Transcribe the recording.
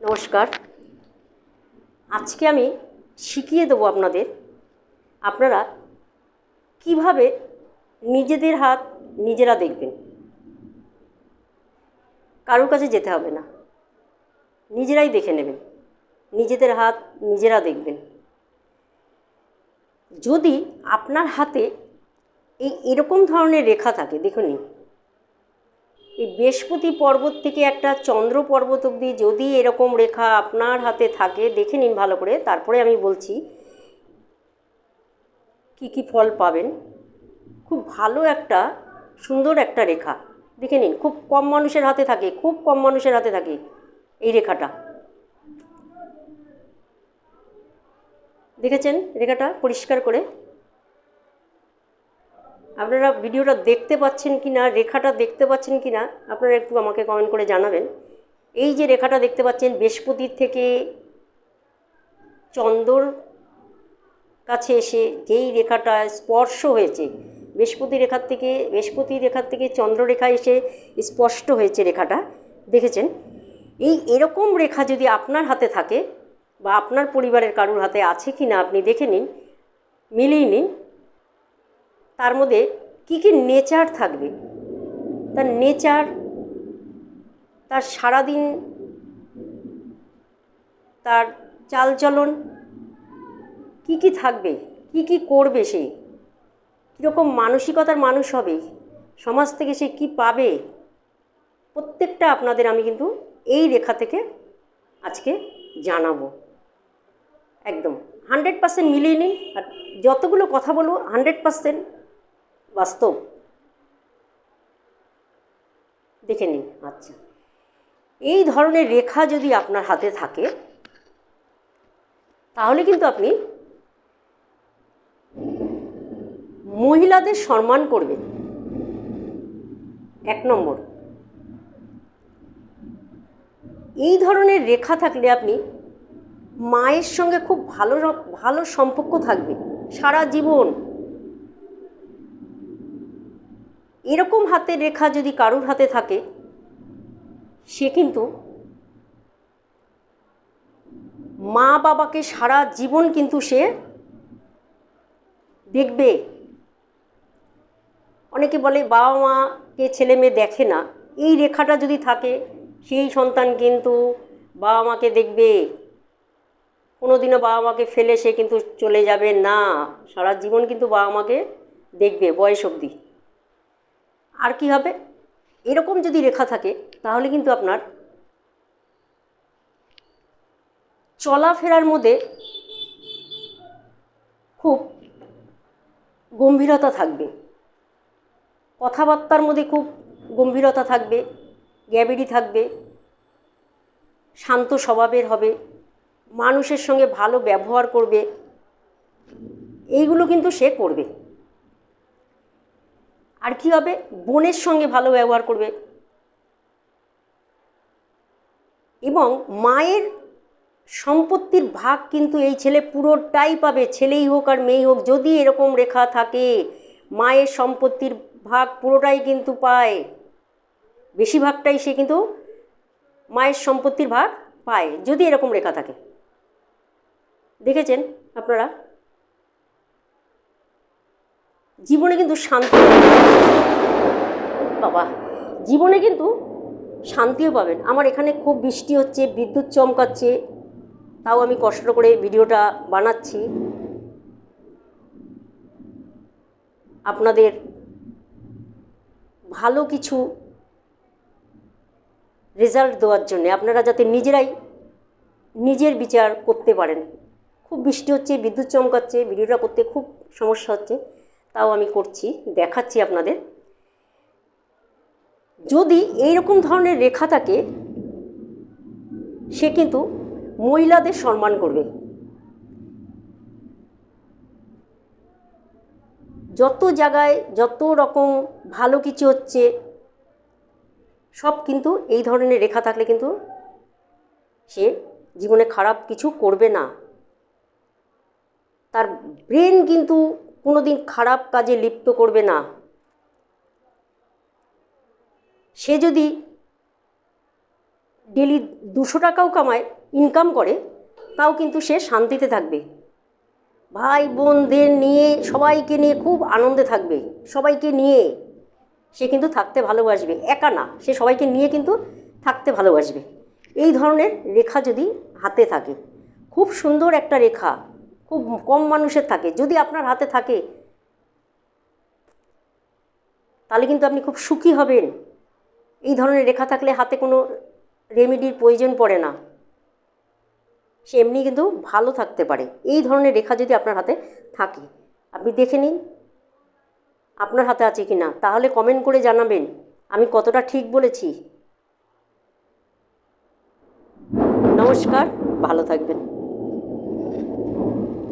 নমস্কার। আজকে আমি শিখিয়ে দেবো আপনাদের, আপনারা কীভাবে নিজেদের হাত নিজেরা দেখবেন। কারোর কাছে যেতে হবে না। নিজেরাই দেখে নেবেন, নিজেদের হাত নিজেরা দেখবেন। যদি আপনার হাতে এই এরকম ধরনের রেখা থাকে, দেখুন এই বৃহস্পতি পর্বত থেকে একটা চন্দ্র পর্বত অবধি যদি এরকম রেখা আপনার হাতে থাকে, দেখে নিন ভালো করে। তারপরে আমি বলছি, কি কি ফল পাবেন? খুব ভালো একটা, সুন্দর একটা রেখা। দেখে নিন, খুব কম মানুষের হাতে থাকে, খুব কম মানুষের হাতে থাকে এই রেখাটা। দেখেছেন রেখাটা? পরিষ্কার করে। আপনারা ভিডিওটা দেখতে পাচ্ছেন কি না রেখাটা দেখতে পাচ্ছেন কি না আপনারা একটু আমাকে কমেন্ট করে জানাবেন। এই যে রেখাটা দেখতে পাচ্ছেন, বৃহস্পতির থেকে চন্দ্রর কাছে এসে যেই রেখাটা স্পর্শ হয়েছে, বৃহস্পতি রেখার থেকে, বৃহস্পতি রেখার থেকে চন্দ্ররেখা এসে স্পষ্ট হয়েছে রেখাটা, দেখেছেন? এই এরকম রেখা যদি আপনার হাতে থাকে বা আপনার পরিবারের কারুর হাতে আছে কি না আপনি দেখে নিন, মিলিয়ে নিন। তার মধ্যে কী কী নেচার থাকবে? তার নেচার তার সারাদিন, তার চালচলন, কি কি থাকবে? কি কি করবে সে? কীরকম মানসিকতার মানুষ হবে? সমাজ থেকে সে কি পাবে? প্রত্যেকটা আপনাদের আমি কিন্তু এই রেখা থেকে আজকে জানাব। একদম। হান্ড্রেড পার্সেন্ট মিলিয়ে নিন আর যতগুলো কথা বলব হান্ড্রেড পার্সেন্ট বাস্তব? দেখে নিন আচ্ছা। এই ধরনের রেখা যদি আপনার হাতে থাকে, তাহলে কিন্তু আপনি মহিলাদের সম্মান করবেন। এক নম্বর। এই ধরনের রেখা থাকলে আপনি মায়ের সঙ্গে খুব ভালো ভালো সম্পর্ক থাকবে সারা জীবন। এরকম হাতের রেখা যদি কারুর হাতে থাকে, সে কিন্তু মা বাবাকে সারা জীবন কিন্তু সে দেখবে। অনেকে বলে বাবা মাকে ছেলে মেয়ে দেখে না। এই রেখাটা যদি থাকে, সেই সন্তান কিন্তু বাবা মাকে দেখবে। কোনো দিনও বাবা মাকে ফেলে সে কিন্তু চলে যাবে না। সারা জীবন কিন্তু বাবা মাকে দেখবে বয়স অবধি। আর কি হবে? এরকম যদি রেখা থাকে, তাহলে কিন্তু আপনার চলাফেরার মধ্যে খুব গম্ভীরতা থাকবে। কথাবার্তার মধ্যে খুব গম্ভীরতা থাকবে, গ্যাবেরি থাকবে, শান্ত স্বভাবের হবে, মানুষের সঙ্গে ভালো ব্যবহার করবে, এইগুলো কিন্তু সে করবে। আর কী হবে? বোনের সঙ্গে ভালো ব্যবহার করবে। এবং মায়ের সম্পত্তির ভাগ কিন্তু এই ছেলে পুরোটাই পাবে, ছেলেই হোক আর মেয়েই হোক, যদি এরকম রেখা থাকে, মায়ের সম্পত্তির ভাগ পুরোটাই কিন্তু পায়। বেশিরভাগটাই সে কিন্তু মায়ের সম্পত্তির ভাগ পায়, যদি এরকম রেখা থাকে। দেখেছেন আপনারা? জীবনে কিন্তু শান্তি বাবা, জীবনে কিন্তু শান্তিও পাবেন। আমার এখানে খুব বৃষ্টি হচ্ছে, বিদ্যুৎ চমকাচ্ছে, তাও আমি কষ্ট করে ভিডিওটা বানাচ্ছি। আপনাদের ভালো কিছু রেজাল্ট দেওয়ার জন্যে, আপনারা যাতে নিজেরাই নিজের বিচার করতে পারেন। খুব বৃষ্টি হচ্ছে, বিদ্যুৎ চমকাচ্ছে, ভিডিওটা করতে খুব সমস্যা হচ্ছে। তাও আমি করছি, দেখাচ্ছি আপনাদের। যদি এই রকম ধরনের রেখা থাকে, সে কিন্তু মহিলাদের সম্মান করবে। যত জায়গায় যত রকম ভালো কিছু হচ্ছে, সব কিন্তু এই ধরনের রেখা থাকলে কিন্তু সে জীবনে খারাপ কিছু করবে না। তার ব্রেন কিন্তু কোনো দিন খারাপ কাজে লিপ্ত করবে না। সে যদি ডেলি দুশো টাকাও কামায় ইনকাম করে, তাও কিন্তু সে শান্তিতে থাকবে। ভাই, বোনদের নিয়ে, সবাইকে নিয়ে খুব আনন্দে থাকবে, সবাইকে নিয়ে সে কিন্তু থাকতে ভালোবাসবে। একা না, সে সবাইকে নিয়ে কিন্তু থাকতে ভালোবাসবে। এই ধরনের রেখা যদি হাতে থাকে, খুব সুন্দর একটা রেখা। খুব কম মানুষের থাকে। যদি আপনার হাতে থাকে, তাহলে কিন্তু আপনি খুব সুখী হবেন। এই ধরনের রেখা থাকলে হাতে কোনো রেমেডির প্রয়োজন পড়ে না। সে এমনি কিন্তু ভালো থাকতে পারে। এই ধরনের রেখা যদি আপনার হাতে থাকে, আপনি দেখে নিন, আপনার হাতে আছে কি না। তাহলে কমেন্ট করে জানাবেন, আমি কতটা ঠিক বলেছি। নমস্কার, ভালো থাকবেন।